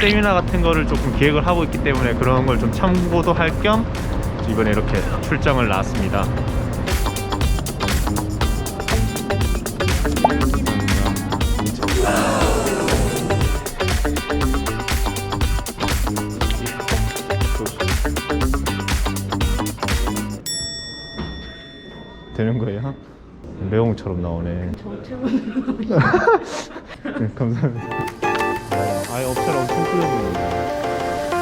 세미나 같은 거를 조금 기획을 하고 있기 때문에 그런 걸 좀 참고도 할 겸 이번에 이렇게 출장을 나왔습니다. 되는 거예요? 매홍처럼 나오네. 네, 감사합니다. 아예 업체를 엄청 끌어주는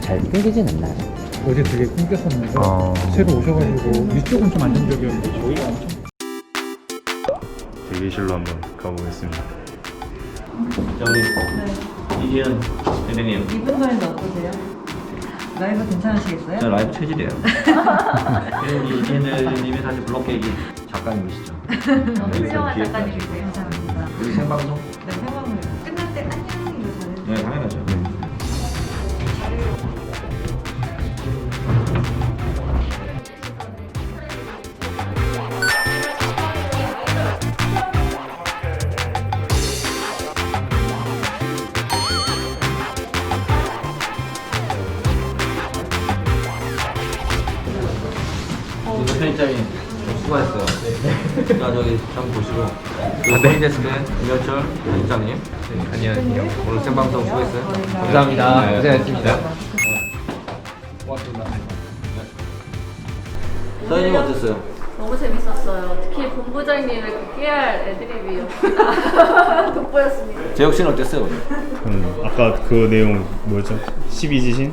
잘 끊기진 않나요? 어제 되게 끊겼었는데 아. 새로 오셔가지고 이쪽은 좀 안정적이었는데 저희가 엄청 대기실로 한번 가보겠습니다. 우리 이기현 대표님 이분 거리는 어떠세요? 라이브 괜찮으시겠어요? 저 라이브 체질이에요 그리고 우리 대표님이 사실 블록 계획이 작가님이시죠 훌륭한 작가님이세요. 감사합니다. 우리 생방송? 네, 생방송 편집장님 수고했어요. 자 저기 좀 보시고 그 네. 데스크 김현철 편집장님 안녕하세요. 오늘 생방송 수고했어요. 감사합니다. 고생했습니다. 서현님 어땠어요? 너무 재밌었어요. 특히 본부장님의 그 깨알 애드립이 돋보였습니다. 재혁 씨는 어땠어요? 오늘? 음, 아까 그 내용 뭐였죠? 12지신?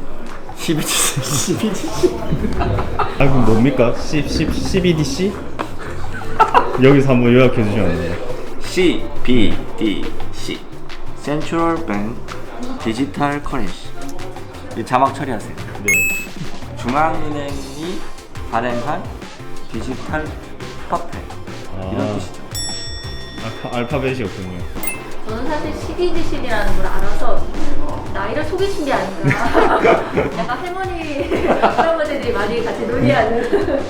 12지 12지 아, 그럼 뭡니까? 10, 10, 12DC? 여기서 한번 요약해 주시면 안 돼요? CBDC Central Bank Digital Currency 이 자막 처리하세요. 네. 중앙은행이 발행한 디지털 화폐 이런 아. 뜻이죠. 알파, 알파벳이었군요. 저는 사실 12지신이라는 걸 알아서 나이를 속이신 게 아닌가. 약간 할머니, 할아버지들이 많이 같이 논의하는.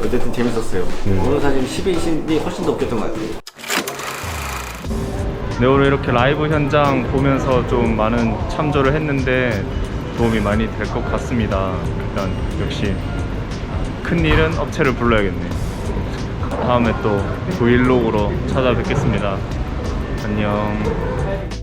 어쨌든 재밌었어요. 네. 오늘 사실 12신이 훨씬 더 웃겼던 것 같아요. 네, 오늘 이렇게 라이브 현장 보면서 좀 많은 참조를 했는데 도움이 많이 될 것 같습니다. 일단 역시 큰 일은 업체를 불러야겠네. 다음에 또 브이로그로 찾아뵙겠습니다. 안녕.